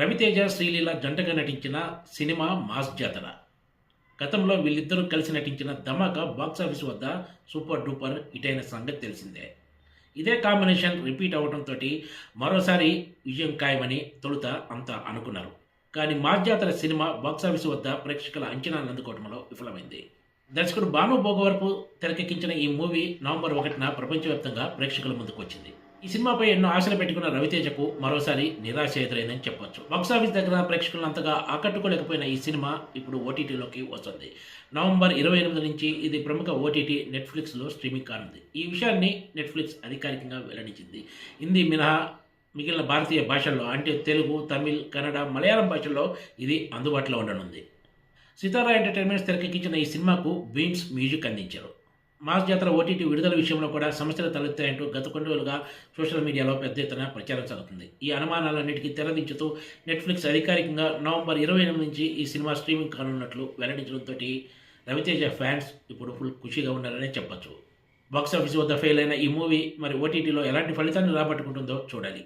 రవితేజ శ్రీలీల జంటగా నటించిన cinema mass జాతర. గతంలో వీళ్ళిద్దరూ కలిసి నటించిన ధమాకా బాక్సాఫీస్ వద్ద సూపర్ డూపర్ హిట్ అయిన సంగతి తెలిసిందే. ఇదే కాంబినేషన్ రిపీట్ అవడంతో మరోసారి విజయం ఖాయమని తొలుత అంతా అనుకున్నారు. కానీ మాస్ జాతర సినిమా బాక్సాఫీస్ వద్ద ప్రేక్షకుల అంచనాలను అందుకోవడంలో విఫలమైంది. దర్శకుడు భాను భోగవరపు తెరకెక్కించిన ఈ మూవీ నవంబర్ ఒకటిన ప్రపంచవ్యాప్తంగా ప్రేక్షకుల ముందుకు వచ్చింది ఈ సినిమాపై ఎన్నో ఆశలు పెట్టుకున్న రవితేజకు మరోసారి నిరాశ ఎదురైందని చెప్పొచ్చు బాక్సాఫీస్ దగ్గర ప్రేక్షకులను అంతగా ఆకట్టుకోలేకపోయిన ఈ సినిమా ఇప్పుడు ఓటీటీలోకి వస్తుంది. నవంబర్ ఇరవై ఎనిమిది నుంచి ఇది ప్రముఖ ఓటీటీ నెట్ఫ్లిక్స్లో స్ట్రీమింగ్ కానుంది. ఈ విషయాన్ని నెట్ఫ్లిక్స్ అధికారికంగా వెల్లడించింది. హిందీ మినహా మిగిలిన భారతీయ భాషల్లో అంటే తెలుగు తమిళ్ కన్నడ మలయాళం భాషల్లో ఇది అందుబాటులో ఉండనుంది. సితారా ఎంటర్టైన్మెంట్స్ తెరకెక్కించిన ఈ సినిమాకు బీమ్స్ మ్యూజిక్ అందించారు. మాస్ జాతర ఓటీటీ విడుదల విషయంలో కూడా సమస్యలు తలెత్తాయంటూ గత కొన్ని రోజులుగా సోషల్ మీడియాలో పెద్ద ఎత్తున ప్రచారం సాగుతుంది. ఈ అనుమానాలన్నిటికీ తెరదించుతూ నెట్ఫ్లిక్స్ అధికారికంగా నవంబర్ ఇరవై ఎనిమిది నుంచి ఈ సినిమా స్ట్రీమింగ్ కానున్నట్లు వెల్లడించడంతో రవితేజ ఫ్యాన్స్ ఇప్పుడు ఫుల్ ఖుషిగా ఉన్నారనే చెప్పొచ్చు. బాక్సాఫీస్ వద్ద ఫెయిల్ అయిన ఈ మూవీ మరి ఓటీటీలో ఎలాంటి ఫలితాన్ని రాబట్టుకుంటుందో చూడాలి.